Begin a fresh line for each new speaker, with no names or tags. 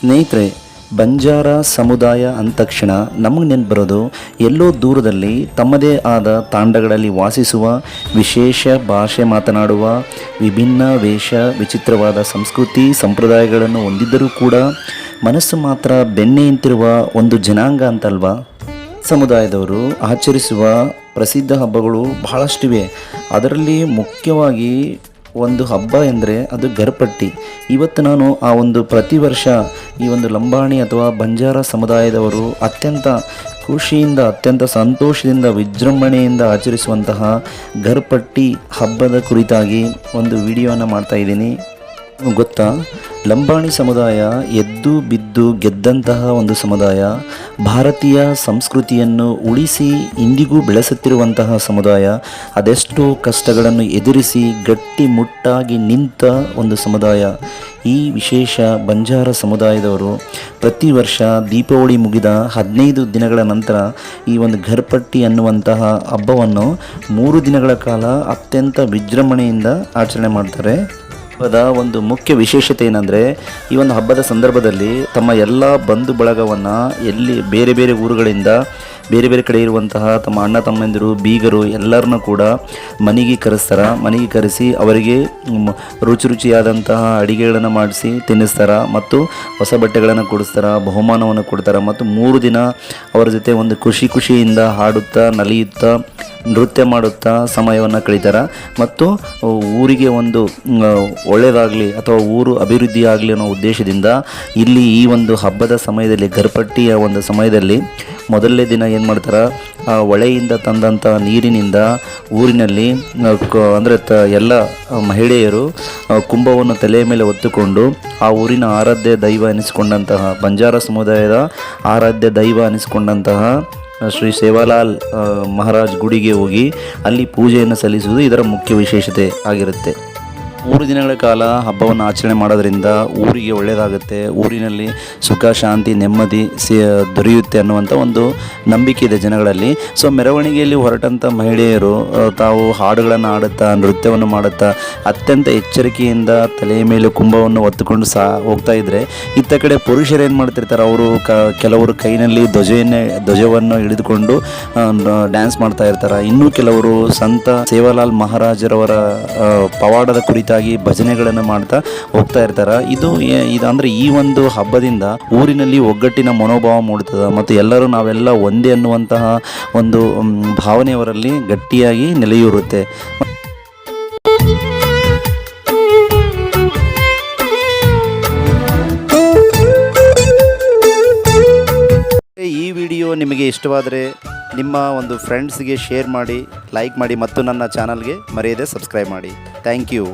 ಸ್ನೇಹಿತರೆ, ಬಂಜಾರ ಸಮುದಾಯ ಅಂದ ತಕ್ಷಣ ನಮಗೆ ನೆನ್ಪು ಬರೋದು ಎಲ್ಲೋ ದೂರದಲ್ಲಿ ತಮ್ಮದೇ ಆದ ತಾಂಡಗಳಲ್ಲಿ ವಾಸಿಸುವ, ವಿಶೇಷ ಭಾಷೆ ಮಾತನಾಡುವ, ವಿಭಿನ್ನ ವೇಷ ವಿಚಿತ್ರವಾದ ಸಂಸ್ಕೃತಿ ಸಂಪ್ರದಾಯಗಳನ್ನು ಹೊಂದಿದ್ದರೂ ಕೂಡ ಮನಸ್ಸು ಮಾತ್ರ ಬೆಣ್ಣೆಯಂತಿರುವ ಒಂದು ಜನಾಂಗ ಅಂತಲ್ವಾ? ಸಮುದಾಯದವರು ಆಚರಿಸುವ ಪ್ರಸಿದ್ಧ ಹಬ್ಬಗಳು ಬಹಳಷ್ಟಿವೆ. ಅದರಲ್ಲಿ ಮುಖ್ಯವಾಗಿ ಒಂದು ಹಬ್ಬ ಎಂದರೆ ಅದು ಗರ್ಪಟ್ಟಿ ಇವತ್ತು ನಾನು ಆ ಒಂದು ಪ್ರತಿ ವರ್ಷ ಈ ಒಂದು ಲಂಬಾಣಿ ಅಥವಾ ಬಂಜಾರ ಸಮುದಾಯದವರು ಅತ್ಯಂತ ಖುಷಿಯಿಂದ, ಅತ್ಯಂತ ಸಂತೋಷದಿಂದ, ವಿಜೃಂಭಣೆಯಿಂದ ಆಚರಿಸುವಂತಹ ಗರ್ಪಟ್ಟಿ ಹಬ್ಬದ ಕುರಿತಾಗಿ ಒಂದು ವಿಡಿಯೋನ ಮಾಡ್ತಾ ಇದ್ದೀನಿ. ಗೊತ್ತಾ? ಲಂಬಾಣಿ ಸಮುದಾಯ ಎದ್ದು ಬಿದ್ದು ಗೆದ್ದಂತಹ ಒಂದು ಸಮುದಾಯ, ಭಾರತೀಯ ಸಂಸ್ಕೃತಿಯನ್ನು ಉಳಿಸಿ ಇಂದಿಗೂ ಬೆಳೆಸುತ್ತಿರುವಂತಹ ಸಮುದಾಯ, ಅದೆಷ್ಟೋ ಕಷ್ಟಗಳನ್ನು ಎದುರಿಸಿ ಗಟ್ಟಿ ಮುಟ್ಟಾಗಿ ನಿಂತ ಒಂದು ಸಮುದಾಯ. ಈ ವಿಶೇಷ ಬಂಜಾರ ಸಮುದಾಯದವರು ಪ್ರತಿ ವರ್ಷ ದೀಪಾವಳಿ ಮುಗಿದ ಹದಿನೈದು ದಿನಗಳ ನಂತರ ಈ ಒಂದು ಘರ್ಪಟ್ಟಿ ಅನ್ನುವಂತಹ ಹಬ್ಬವನ್ನು ಮೂರು ದಿನಗಳ ಕಾಲ ಅತ್ಯಂತ ವಿಜೃಂಭಣೆಯಿಂದ ಆಚರಣೆ ಮಾಡ್ತಾರೆ. ಹಬ್ಬದ ಒಂದು ಮುಖ್ಯ ವಿಶೇಷತೆ ಏನಂದರೆ, ಈ ಒಂದು ಹಬ್ಬದ ಸಂದರ್ಭದಲ್ಲಿ ತಮ್ಮ ಎಲ್ಲ ಬಂಧು ಬಳಗವನ್ನು ಎಲ್ಲಿ ಬೇರೆ ಬೇರೆ ಊರುಗಳಿಂದ ಬೇರೆ ಬೇರೆ ಕಡೆ ಇರುವಂತಹ ತಮ್ಮ ಅಣ್ಣ, ತಮ್ಮಂದಿರು, ಬೀಗರು ಎಲ್ಲರನ್ನೂ ಕೂಡ ಮನೆಗೆ ಕರೆಸ್ತಾರೆ. ಮನೆಗೆ ಕರೆಸಿ ಅವರಿಗೆ ರುಚಿ ರುಚಿಯಾದಂತಹ ಅಡಿಗೆಗಳನ್ನು ಮಾಡಿಸಿ ತಿನ್ನಿಸ್ತಾರೆ ಮತ್ತು ಹೊಸ ಬಟ್ಟೆಗಳನ್ನು ಕೊಡಿಸ್ತಾರೆ, ಬಹುಮಾನವನ್ನು ಕೊಡ್ತಾರೆ. ಮತ್ತು ಮೂರು ದಿನ ಅವರ ಜೊತೆ ಒಂದು ಖುಷಿ ಖುಷಿಯಿಂದ ಹಾಡುತ್ತಾ, ನಲಿಯುತ್ತಾ ನೃತ್ಯ ಮಾಡುತ್ತಾ ಸಮಯವನ್ನು ಕಳೀತಾರೆ. ಮತ್ತು ಊರಿಗೆ ಒಂದು ಒಳ್ಳೆಯದಾಗಲಿ ಅಥವಾ ಊರು ಅಭಿವೃದ್ಧಿಯಾಗಲಿ ಅನ್ನೋ ಉದ್ದೇಶದಿಂದ ಇಲ್ಲಿ ಈ ಒಂದು ಹಬ್ಬದ ಸಮಯದಲ್ಲಿ ಗರ್ಪಟ್ಟಿಯ ಒಂದು ಸಮಯದಲ್ಲಿ ಮೊದಲನೇ ದಿನ ಏನು ಮಾಡ್ತಾರೆ? ಆ ಹೊಳೆಯಿಂದ ತಂದಂಥ ನೀರಿನಿಂದ ಊರಿನಲ್ಲಿ ಅಂದರೆ ತ, ಎಲ್ಲ ಮಹಿಳೆಯರು ಕುಂಭವನ್ನು ತಲೆಯ ಮೇಲೆ ಹೊತ್ತುಕೊಂಡು ಆ ಊರಿನ ಆರಾಧ್ಯ ದೈವ ಅನಿಸಿಕೊಂಡಂತಹ ಬಂಜಾರ ಸಮುದಾಯದ ಆರಾಧ್ಯ ದೈವ ಅನಿಸಿಕೊಂಡಂತಹ ಶ್ರೀ ಸೇವಾಲಾಲ್ ಮಹಾರಾಜ್ ಗುಡಿಗೆ ಹೋಗಿ ಅಲ್ಲಿ ಪೂಜೆಯನ್ನು ಸಲ್ಲಿಸುವುದು ಇದರ ಮುಖ್ಯ ವಿಶೇಷತೆ ಆಗಿರುತ್ತೆ. ಮೂರು ದಿನಗಳ ಕಾಲ ಹಬ್ಬವನ್ನು ಆಚರಣೆ ಮಾಡೋದ್ರಿಂದ ಊರಿಗೆ ಒಳ್ಳೆಯದಾಗುತ್ತೆ ಊರಿನಲ್ಲಿ ಸುಖ, ಶಾಂತಿ, ನೆಮ್ಮದಿ ಸಿ, ದೊರೆಯುತ್ತೆ ಅನ್ನುವಂಥ ಒಂದು ನಂಬಿಕೆ ಇದೆ ಜನಗಳಲ್ಲಿ. ಸೊ, ಮೆರವಣಿಗೆಯಲ್ಲಿ ಹೊರಟಂಥ ಮಹಿಳೆಯರು ತಾವು ಹಾಡುಗಳನ್ನು ಆಡುತ್ತಾ ನೃತ್ಯವನ್ನು ಮಾಡುತ್ತಾ, ಅತ್ಯಂತ ಎಚ್ಚರಿಕೆಯಿಂದ ತಲೆಯ ಮೇಲೆ ಕುಂಭವನ್ನು ಹೊತ್ತುಕೊಂಡು ಸಹ ಹೋಗ್ತಾ ಇದ್ದರೆ ಇತ್ತ ಕಡೆ ಪುರುಷರು ಏನು ಮಾಡ್ತಿರ್ತಾರೆ? ಅವರು ಕ, ಕೆಲವರು ಕೈನಲ್ಲಿ ಧ್ವಜೆಯನ್ನೇ, ಧ್ವಜವನ್ನು ಹಿಡಿದುಕೊಂಡು ಡ್ಯಾನ್ಸ್ ಮಾಡ್ತಾ ಇರ್ತಾರೆ. ಇನ್ನೂ ಕೆಲವರು ಸಂತ ಸೇವಾಲಾಲ್ ಮಹಾರಾಜರವರ ಪವಾಡದ ಪವಾಡದ ಕುರಿತಾಗಿ ಭಜನೆಗಳನ್ನು ಮಾಡ್ತಾ ಹೋಗ್ತಾ ಇರ್ತಾರೆ. ಇದು ಅಂದರೆ ಈ ಒಂದು ಹಬ್ಬದಿಂದ ಊರಿನಲ್ಲಿ ಒಗ್ಗಟ್ಟಿನ ಮನೋಭಾವ ಮೂಡುತ್ತದೆ ಮತ್ತು ಎಲ್ಲರೂ ನಾವೆಲ್ಲ ಒಂದೇ ಅನ್ನುವಂತಹ ಒಂದು ಭಾವನೆ ಭಾವನೆಯವರಲ್ಲಿ ಗಟ್ಟಿಯಾಗಿ ನೆಲೆಯೂರುತ್ತೆ. ಈ ವಿಡಿಯೋ ನಿಮಗೆ ಇಷ್ಟವಾದರೆ ನಿಮ್ಮ ಒಂದು ಫ್ರೆಂಡ್ಸ್ಗೆ ಶೇರ್ ಮಾಡಿ ಲೈಕ್ ಮಾಡಿ ಮತ್ತು ನನ್ನ ಚಾನಲ್ಗೆ ಮರೆಯದೆ ಸಬ್ಸ್ಕ್ರೈಬ್ ಮಾಡಿ. Thank you